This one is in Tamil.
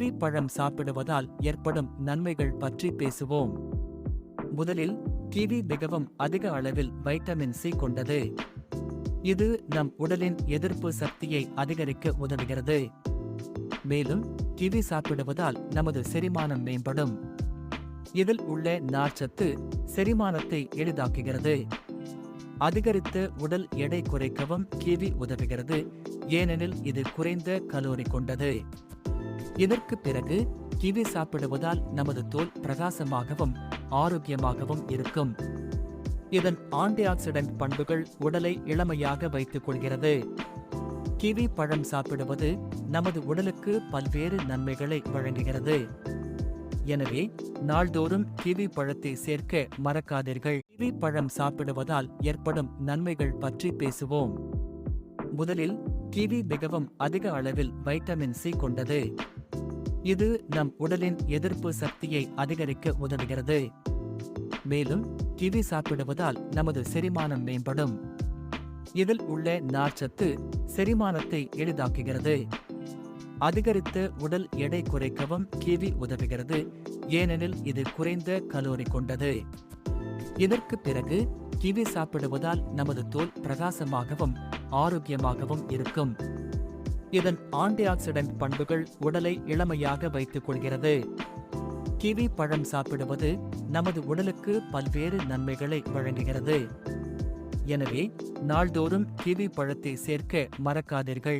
கிவி பழம் சாப்பிடுவதால் ஏற்படும் நன்மைகள் பற்றி பேசுவோம். முதலில் கிவி மிகவும் அதிக அளவில் வைட்டமின் சி கொண்டது. இது நம் உடலின் எதிர்ப்பு சக்தியை அதிகரிக்க உதவுகிறது. மேலும் கிவி சாப்பிடுவதால் நமது செரிமானம் மேம்படும். இதில் உள்ள நார்ச்சத்து செரிமானத்தை எளிதாக்குகிறது. அதிகரித்த உடல் எடை குறைக்கவும் கிவி உதவுகிறது. ஏனெனில் இது குறைந்த கலோரி கொண்டது. இதற்கு பிறகு கிவி சாப்பிடுவதால் நமது தோல் பிரகாசமாகவும் ஆரோக்கியமாகவும் இருக்கும். இதன் ஆன்டிஆக்சிடென்ட் பண்புகள் உடலை இளமையாக வைத்துக் கொள்கிறது. கிவி பழம் சாப்பிடுவது நமது உடலுக்கு பல்வேறு நன்மைகளை வழங்குகிறது. எனவே நாள்தோறும் கிவி பழத்தை சேர்க்க மறக்காதீர்கள். கிவி பழம் சாப்பிடுவதால் ஏற்படும் நன்மைகள் பற்றி பேசுவோம். முதலில் கிவி மிகவும் அதிக அளவில் வைட்டமின் சி கொண்டது. இது நம் உடலின் எதிர்ப்பு சக்தியை அதிகரிக்க உதவுகிறது. மேலும் கிவி சாப்பிடுவதால் நமது செரிமானம் மேம்படும். இதில் உள்ள நார்ச்சத்து செரிமானத்தை எளிதாக்குகிறது. அதிகரித்த உடல் எடை குறைக்கவும் கிவி உதவுகிறது. ஏனெனில் இது குறைந்த கலோரி கொண்டது. இதற்கு பிறகு கிவி சாப்பிடுவதால் நமது தோல் பிரகாசமாகவும் ஆரோக்கியமாகவும் இருக்கும். இதன் ஆன்டிஆக்சிடென்ட் பண்புகள் உடலை இளமையாக வைத்துக் கொள்கிறது. கிவி பழம் சாப்பிடுவது நமது உடலுக்கு பல்வேறு நன்மைகளை வழங்குகிறது. எனவே நாள்தோறும் கிவி பழத்தை சேர்க்க மறக்காதீர்கள்.